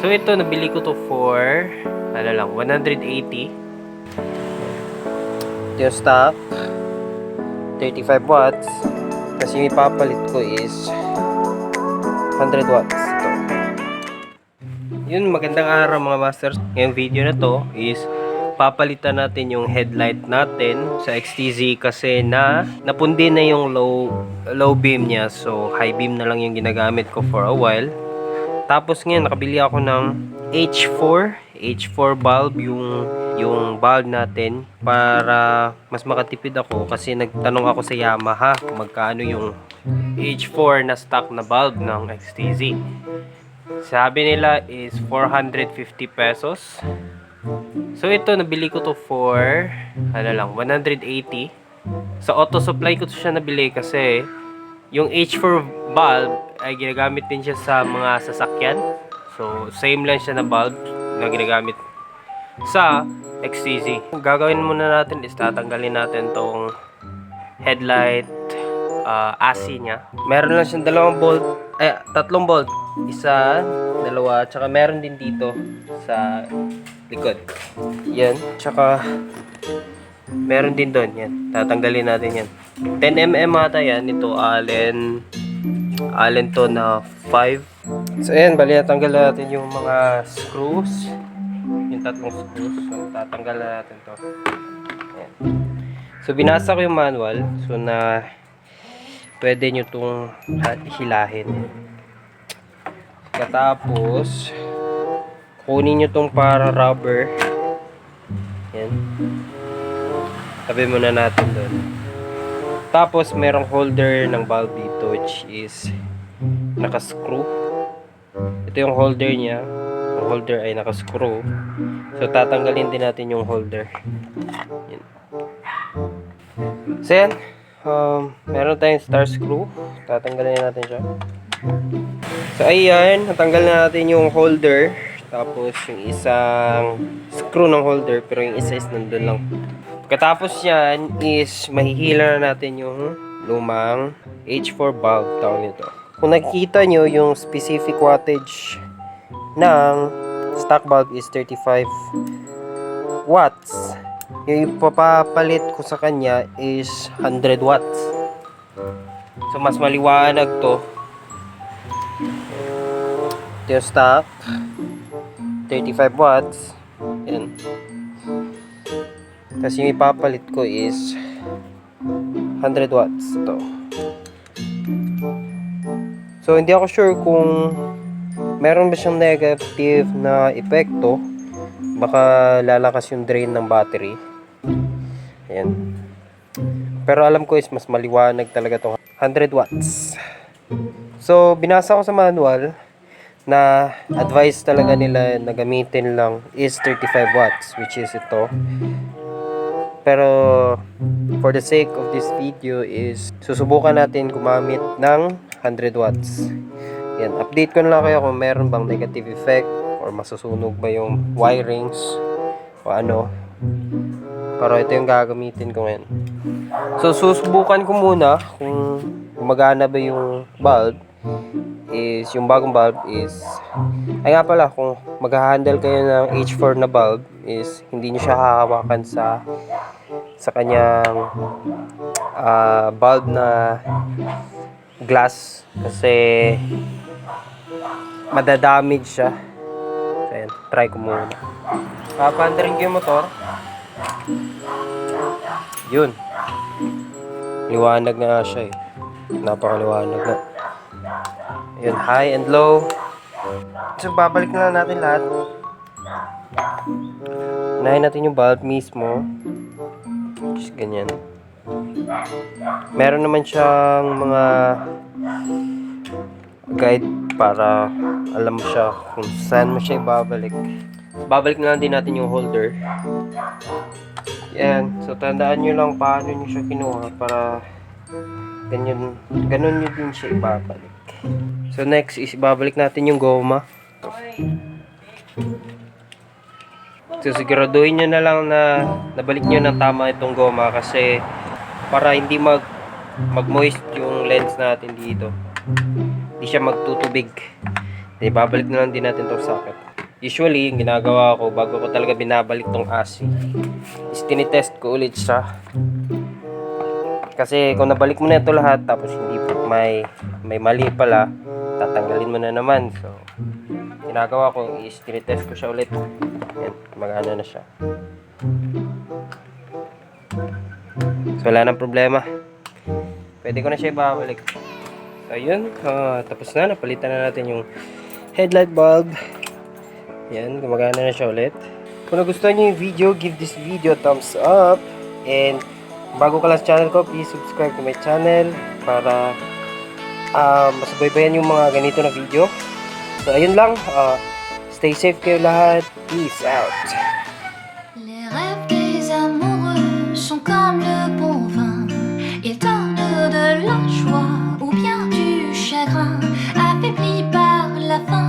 So ito, nabili ko to for, ano lang, 180. Ito yung stock. 35 watts. Kasi yung ipapalit ko is 100 watts. Ito. Yun, magandang araw mga masters. Ngayong video na to is papalitan natin yung headlight natin sa XTZ kasi na napundi na yung low low beam niya. So high beam na lang yung ginagamit ko for a while. Tapos ngayon nakabili ako ng H4, H4 bulb yung yung bulb natin para mas makatipid ako kasi nagtanong ako sa Yamaha magkano yung H4 na stock na bulb ng XTZ. Sabi nila is 450 pesos. So ito nabili ko to for ano lang 180. Sa auto supply ko to siya nabili kasi yung H4 bulb ay ginagamit din siya sa mga sasakyan. So same lang siya na bulb na ginagamit sa XTZ. Gagawin muna natin is tatanggalin natin tong headlight uh, ASI niya. Meron lang siyang dalawang bolt, ay tatlong bolt. Isa, dalawa, tsaka meron din dito sa likod. Yan, tsaka meron din doon. Yan, tatanggalin natin yan. 10mm ata yan. Ito, Allen, Allen to na 5. So, ayan, bali natanggal natin yung mga screws. Yung tatlong screws. So, tatanggal na natin to. Ayan. So, binasa ko yung manual. So, na pwede nyo itong hilahin. Katapos, kunin nyo itong para rubber. Yan. Tabi muna natin doon. Tapos, merong holder ng valve dito which is nakascrew. Ito yung holder niya. Yung holder ay nakascrew. So, tatanggalin din natin yung holder. Yan. So, yan. Um, meron tayong star screw. Tatanggalin natin siya. So, ayan. Natanggal na natin yung holder. Tapos, yung isang screw ng holder. Pero yung isa is nandun lang. Pagkatapos yan is mahihila na natin yung lumang H4 bulb tawag nito. Kung nakikita nyo yung specific wattage ng stock bulb is 35 watts. Yung ipapapalit ko sa kanya is 100 watts. So mas maliwanag to. Ito yung stock. 35 watts. Yan. Kasi yung ipapalit ko is 100 watts to. So hindi ako sure kung meron ba siyang negative na epekto. Baka lalakas yung drain ng battery. Ayan. Pero alam ko is mas maliwanag talaga to 100 watts. So binasa ko sa manual na advice talaga nila na gamitin lang is 35 watts which is ito. Pero for the sake of this video is susubukan natin gumamit ng 100 watts. Yan, update ko na lang kayo kung meron bang negative effect or masusunog ba yung wirings o ano. Pero ito yung gagamitin ko ngayon. So susubukan ko muna kung gumagana ba yung bulb is yung bagong bulb is ay nga pala kung mag-handle kayo ng H4 na bulb is hindi nyo siya hahawakan sa sa kanyang ah, bulb na glass kasi madadamage siya. So ayan, try ko muna. Papandarin ko yung motor. Yun. Liwanag nga siya eh. Napakaliwanag na yun, high and low so babalik na natin lahat unahin natin yung bulb mismo Just ganyan. Meron naman siyang mga guide para alam mo siya kung saan mo siya ibabalik. Babalik na lang din natin yung holder. Yan. So, tandaan nyo lang paano nyo siya kinuha para ganyan, ganun nyo din siya ibabalik. So, next is ibabalik natin yung goma. So siguraduhin nyo na lang na nabalik nyo ng tama itong goma kasi para hindi mag mag-moist yung lens natin dito. Hindi siya magtutubig. Then, babalik na lang din natin itong socket. usually, yung ginagawa ko, bago ko talaga binabalik tong ASI, is tinitest ko ulit siya. Kasi kung nabalik mo na ito lahat, tapos hindi may, may mali pala, tatanggalin mo na naman. So, ginagawa ko is tinitest ko siya ulit. Yan, magana na siya. So, wala nang problema. Pwede ko na siya ibabalik. So, ayun. ah, tapos na. Napalitan na natin yung headlight bulb. Yan. Gumagana na siya ulit. Kung nagustuhan niyo yung video, give this video a thumbs up. And bago ka lang sa channel ko, please subscribe to my channel para ah masubaybayan yung mga ganito na video. So, ayun lang. ah, stay safe kayo lahat. Peace out. Les rêves des amoureux sont comme le bon vin. Ils donnent de la joie ou bien du chagrin. Affaibli par la faim,